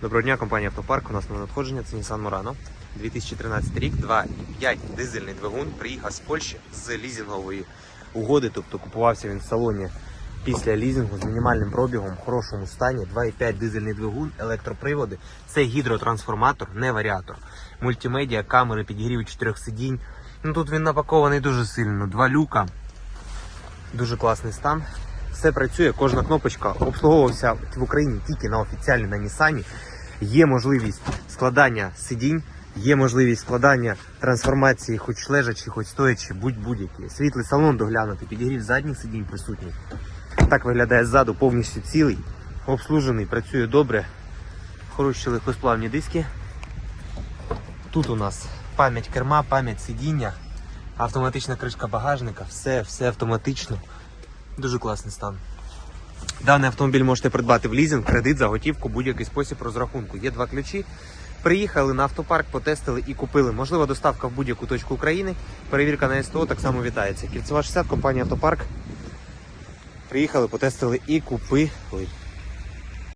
Доброго дня, компанія Автопарк. У нас на надходження це Nissan Murano. 2013 рік, 2,5 дизельний двигун. Приїхав з Польщі з лізингової угоди, тобто купувався він в салоні після лізингу з мінімальним пробігом, в хорошому стані. 2,5 дизельний двигун, електроприводи. Це гідротрансформатор, не варіатор. Мультимедіа, камери, підігрів чотирьох сидінь. Ну тут він напакований дуже сильно. Два люка. Дуже класний стан. Все працює, кожна кнопочка обслуговувався в Україні тільки на офіціалі на Нісані. Є можливість складання сидінь, є можливість складання трансформації, хоч лежачі, хоч стоячі, будь-будь-які. Світлий салон доглянути, підігрів задніх сидінь присутній. Так виглядає ззаду повністю цілий, обслужений, працює добре. Хороші легкосплавні диски. Тут у нас пам'ять керма, пам'ять сидіння, автоматична кришка багажника, все, все автоматично. Дуже класний стан. Даний автомобіль можете придбати в лізинг, кредит, за готівку, будь-який спосіб розрахунку. Є два ключі. Приїхали на автопарк, потестили і купили. Можлива доставка в будь-яку точку України. Перевірка на СТО так само вітається. Кільцева 60, компанія Автопарк. Приїхали, потестили і купили.